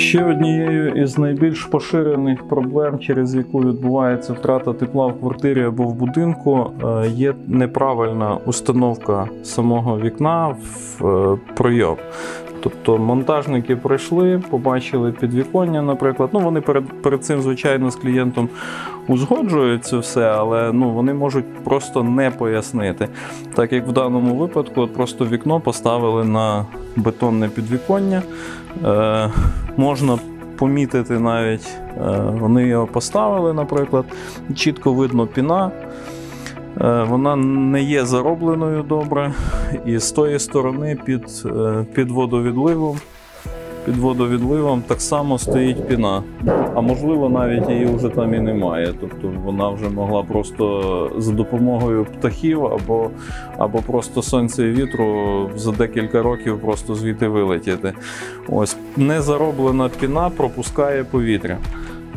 Ще однією із найбільш поширених проблем, через яку відбувається втрата тепла в квартирі або в будинку, е, є неправильна установка самого вікна в е, прийом. Тобто монтажники прийшли, побачили підвіконня, наприклад. Ну вони перед, перед цим, звичайно, з клієнтом узгоджують це все, але ну, вони можуть просто не пояснити. Так як в даному випадку, просто вікно поставили на бетонне підвіконня. Е, можна помітити навіть, е, вони його поставили, наприклад, чітко видно піна. Е, Вона не є заробленою добре, і з тої сторони під, е, під водовідливом. Під водовідливом так само стоїть піна. А можливо, навіть її вже там і немає. Тобто вона вже могла просто за допомогою птахів або, або просто сонця і вітру за декілька років просто звідти вилетіти. Ось незароблена піна пропускає повітря.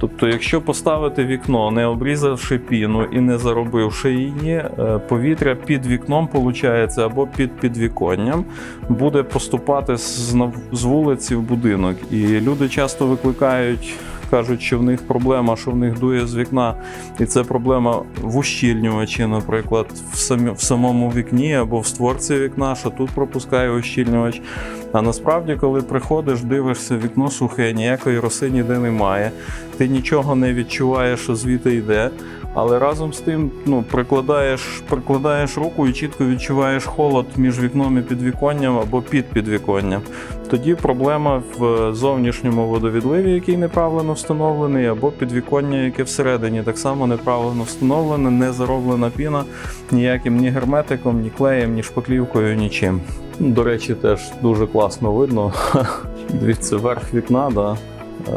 Тобто, якщо поставити вікно, не обрізавши піну і не заробивши її, е, повітря під вікном, виходить, або під підвіконням, буде поступати з, вулиці в будинок. І люди часто викликають, кажуть, що в них проблема, що в них дує з вікна, і це проблема в ущільнювачі, наприклад, в, самі, в самому вікні або в створці вікна, що тут пропускає ущільнювач. А насправді, коли приходиш, дивишся, вікно сухе, ніякої роси ніде немає, ти нічого не відчуваєш, що звідти йде. Але разом з тим ну, прикладаєш, прикладаєш руку і чітко відчуваєш холод між вікном і підвіконням або під підвіконням. Тоді проблема в зовнішньому водовідливі, який неправильно встановлений, або підвіконня, яке всередині так само неправильно встановлене, не зароблена піна ніяким ні герметиком, ні клеєм, ні шпаклівкою, нічим. До речі, теж дуже класно видно. Дивіться, верх вікна, да. Е,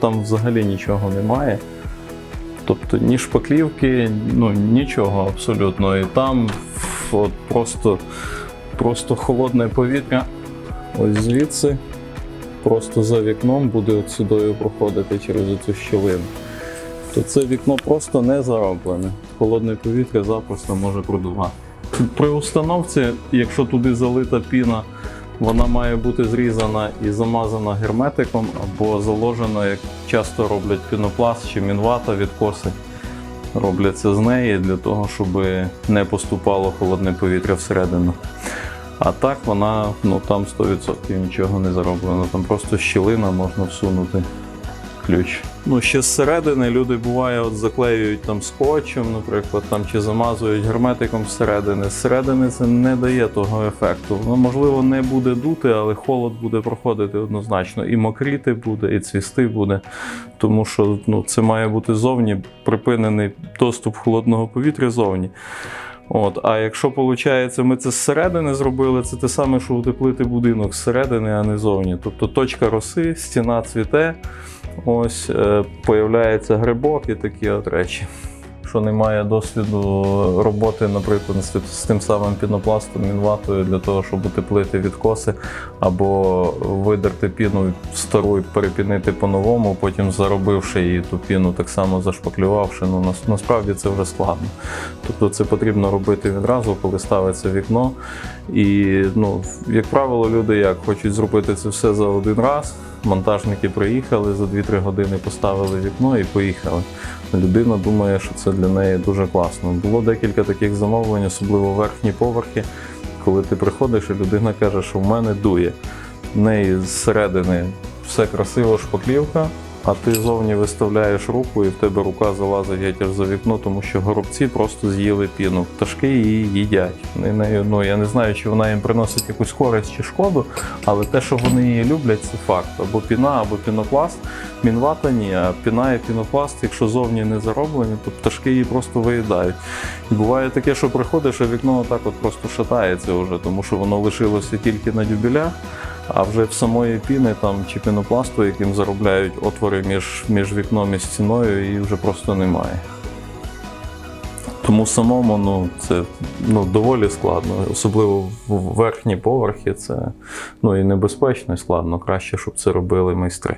там взагалі нічого немає. Тобто ні шпаклівки, ну нічого абсолютно. І там от, просто, просто холодне повітря. Ось звідси, просто за вікном буде сюдою проходити через цю щілину. То це вікно просто не зароблене. Холодне повітря запросто може продувати. При установці, якщо туди залита піна, вона має бути зрізана і замазана герметиком або заложена, як часто роблять пінопласт чи мінвата від коси. Робляться з неї для того, щоб не поступало холодне повітря всередину. А так вона ну там 100% нічого не зароблено. Там просто щілина можна всунути ключ. Ну, ще зсередини люди буває, от заклеюють там скотчем, наприклад, там чи замазують герметиком всередини. Зсередини це не дає того ефекту. Воно можливо не буде дути, але холод буде проходити однозначно. І мокріти буде, і цвісти буде. Тому що ну, це має бути зовні припинений доступ холодного повітря зовні. От, а якщо виходить, ми це зсередини зробили, це те саме, що утеплити будинок зсередини, а не зовні. Тобто точка роси, стіна цвіте, ось е, появляється грибок і такі от речі. Якщо немає досвіду роботи, наприклад, з, тим самим пінопластом, мінватою для того, щоб утеплити відкоси, або видерти піну стару і перепінити по-новому, потім заробивши її ту піну, так само зашпаклювавши, ну нас, насправді це вже складно. Тобто це потрібно робити відразу, коли ставиться вікно. І, ну, як правило, люди як хочуть зробити це все за один раз. Монтажники приїхали за 2-3 години, поставили вікно і поїхали. Людина думає, що це для неї дуже класно. Було декілька таких замовлень, особливо верхні поверхи, коли ти приходиш і людина каже, що в мене дує. В неї зсередини все красиво, шпаклівка, а ти зовні виставляєш руку і в тебе рука залазить геть аж за вікно, тому що горобці просто з'їли піну. Пташки її їдять. Нею, ну, я не знаю, чи вона їм приносить якусь користь чи шкоду, але те, що вони її люблять, це факт. Або піна, або пінопласт. Мінвата ні, а піна і пінопласт, якщо зовні не зароблені, то пташки її просто виїдають. І буває таке, що приходиш, а вікно отак от просто шатається вже, тому що воно лишилося тільки на дюбелях, а вже в самої піни там чи пінопласту, яким заробляють отвори між, між вікном і стіною, її вже просто немає. Тому самому ну, це ну, доволі складно, особливо в верхні поверхи, це ну, і небезпечно, і складно. Краще, щоб це робили майстри.